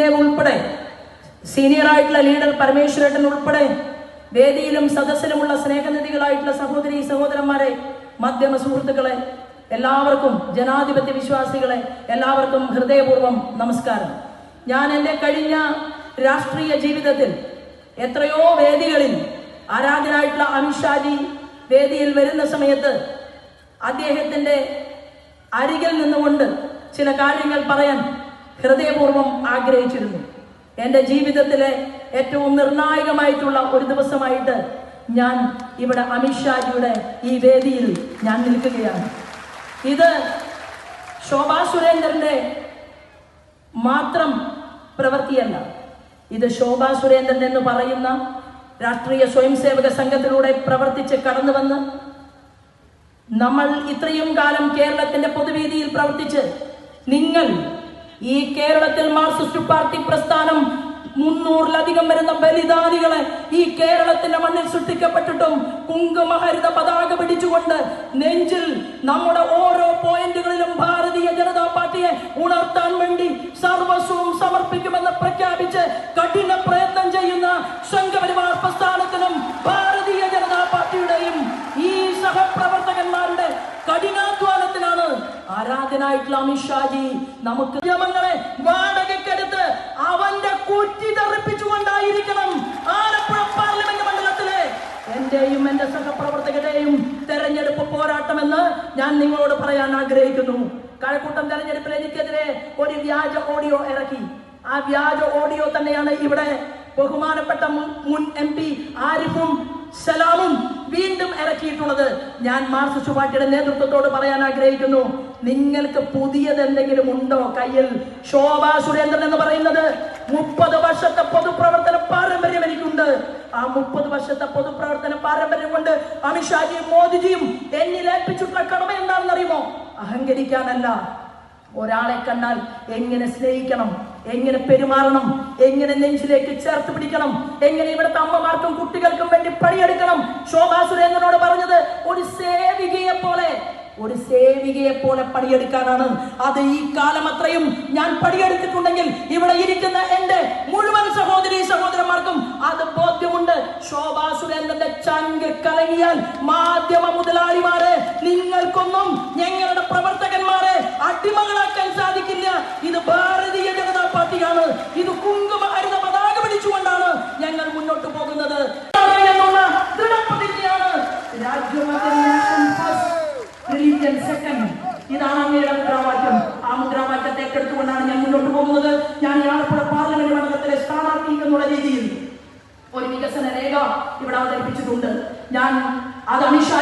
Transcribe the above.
ദേവ് ഉൾപ്പെടെ. സീനിയർ ആയിട്ടുള്ള ലീഡർ പരമേശ്വരേട്ടൻ ഉൾപ്പെടെ വേദിയിലും സദസ്സിലുമുള്ള സ്നേഹനിധികളായിട്ടുള്ള സഹോദരി സഹോദരന്മാരെ മാധ്യമ സുഹൃത്തുക്കളെ എല്ലാവർക്കും ജനാധിപത്യ വിശ്വാസികളെ എല്ലാവർക്കും ഹൃദയപൂർവം നമസ്കാരം. ഞാൻ എന്റെ കഴിഞ്ഞ രാഷ്ട്രീയ ജീവിതത്തിൽ എത്രയോ വേദികളിൽ ആരാധനായിട്ടുള്ള അമിത്ഷാജി വേദിയിൽ വരുന്ന സമയത്ത് അദ്ദേഹത്തിന്റെ അരികിൽ നിന്നുകൊണ്ട് ചില കാര്യങ്ങൾ പറയാൻ ഹൃദയപൂർവം ആഗ്രഹിച്ചിരുന്നു. എന്റെ ജീവിതത്തിലെ ഏറ്റവും നിർണായകമായിട്ടുള്ള ഒരു ദിവസമായിട്ട് ഞാൻ ഇവിടെ അമിത്ഷാജിയുടെ ഈ വേദിയിൽ ഞാൻ നിൽക്കുകയാണ്. ഇത് ശോഭാ സുരേന്ദ്രന്റെ മാത്രം പ്രവൃത്തിയല്ല. ഇത് ശോഭാ സുരേന്ദ്രൻ എന്ന് പറയുന്ന രാഷ്ട്രീയ സ്വയംസേവക സംഘത്തിലൂടെ പ്രവർത്തിച്ച് കടന്നു വന്ന് നമ്മൾ ഇത്രയും കാലം കേരളത്തിന്റെ പൊതുവേദിയിൽ പ്രവർത്തിച്ച് നിങ്ങൾ ഈ കേരളത്തിൽ മാർക്സിസ്റ്റ് പാർട്ടി പ്രസ്ഥാനം മുന്നൂറിലധികം വരുന്ന ബലിദാനികളെ ഈ കേരളത്തിന്റെ മണ്ണിൽ സൃഷ്ടിക്കപ്പെട്ടിട്ടും കുങ്കുമഹരിത പതാക പിടിച്ചുകൊണ്ട് നെഞ്ചിൽ നമ്മുടെ ഓരോ പോയിന്റുകളിലും ഭാരതീയ ജനതാ പാർട്ടിയെ ഉണർത്താൻ വേണ്ടി സർവസ്വവും സമർപ്പിക്കുമെന്ന് പ്രഖ്യാപിച്ച് ആരാധനായിട്ടുള്ള അമിത്ഷാജി നമുക്ക് നിയമങ്ങളെ വാടകക്കെടുത്ത് അവന്റെ കുറ്റി തെറിപ്പിച്ചുകൊണ്ടായിരിക്കണം ആലപ്പുഴ പാർലമെന്റ് മണ്ഡലത്തിലെ എന്റെയും എന്റെ സഹപ്രവർത്തകരുടെയും തെരഞ്ഞെടുപ്പ് പോരാട്ടമെന്ന് ഞാൻ നിങ്ങളോട് പറയാൻ ആഗ്രഹിക്കുന്നു. കഴക്കൂട്ടം തെരഞ്ഞെടുപ്പിൽ എനിക്കെതിരെ ഒരു വ്യാജ ഓഡിയോ ഇറക്കി. ആ വ്യാജ ഓഡിയോ തന്നെയാണ് ഇവിടെ ബഹുമാനപ്പെട്ട മുൻ- എം പി ആരിഫും സലാമും വീണ്ടും ഇറക്കിയിട്ടുള്ളത് ഞാൻ മാർസ് പാർട്ടിയുടെ നേതൃത്വത്തോട് പറയാൻ ആഗ്രഹിക്കുന്നു. നിങ്ങൾക്ക് പുതിയത് എന്തെങ്കിലും ഉണ്ടോ കയ്യിൽ? ശോഭാ സുരേന്ദ്രൻ എന്ന് പറയുന്നത് മുപ്പത് വർഷത്തെ പൊതുപ്രവർത്തന പാരമ്പര്യം എനിക്കുണ്ട്. ആ മുപ്പത് വർഷത്തെ പൊതുപ്രവർത്തന പാരമ്പര്യം കൊണ്ട് അമിത്ഷാജിയും മോദിജിയും എന്നിൽ ഏൽപ്പിച്ചിട്ടുള്ള കടമ എന്താണെന്ന് അറിയുമോ അഹങ്കരിക്കാനല്ല. ഒരാളെ കണ്ടാൽ എങ്ങനെ സ്നേഹിക്കണം? എങ്ങനെ പെരുമാറണം? എങ്ങനെ നെഞ്ചിലേക്ക് ചേർത്ത് പിടിക്കണം? എങ്ങനെ ഇവിടുത്തെ അമ്മമാർക്കും കുട്ടികൾക്കും വേണ്ടി പണിയെടുക്കണം? ശോഭാ സുരേന്ദ്രനോട് പറഞ്ഞത് ഒരു സേവികയെ പോലെ ഒരു സേവികയെ പോലെ പണിയെടുക്കാനാണ്. അത് ഈ കാലം അത്രയും ഞാൻ പണിയെടുത്തിട്ടുണ്ടെങ്കിൽ ഇവിടെ ഇരിക്കുന്ന എന്റെ മുഴുവൻ സഹോദരി സഹോദരന്മാർക്കും അത് ബോധ്യമുണ്ട്. ശോഭാ സുരേന്ദ്രന്റെ ചങ്ക് കലങ്ങിയാൽ മാധ്യമ മുതലാളിമാരെ നിങ്ങൾക്കൊന്നും ഞങ്ങളുടെ പ്രവർത്തകന്മാരെ അടിമകളാക്കാൻ സാധിക്കില്ല. ഇത് ഭാരതീയ ജനതാ പാർട്ടിയാണ്. ഇത് കുങ്കുമ പതാക പിടിച്ചുകൊണ്ടാണ് ഞങ്ങൾ മുന്നോട്ട് പോകുന്നത്. എന്നുള്ള ദൃഢപ്രതിജ്ഞയാണ്. റിലീജിയൻ സെക്കൻഡ് ഇതാണ് അങ്ങയുടെ മുദ്രാവാക്യം. ആ മുദ്രാവാക്യത്തെ ഏറ്റെടുത്തുകൊണ്ടാണ് ഞാൻ മുന്നോട്ട് പോകുന്നത്. ഞാൻ ഈ ആലപ്പുഴ പാർലമെന്റ് മണ്ഡലത്തിലെ സ്ഥാനാർത്ഥി എന്നുള്ള രീതിയിൽ ഒരു വികസന രേഖ ഇവിടെ അവതരിപ്പിച്ചിട്ടുണ്ട്. ഞാൻ അത് അമിത്ഷാ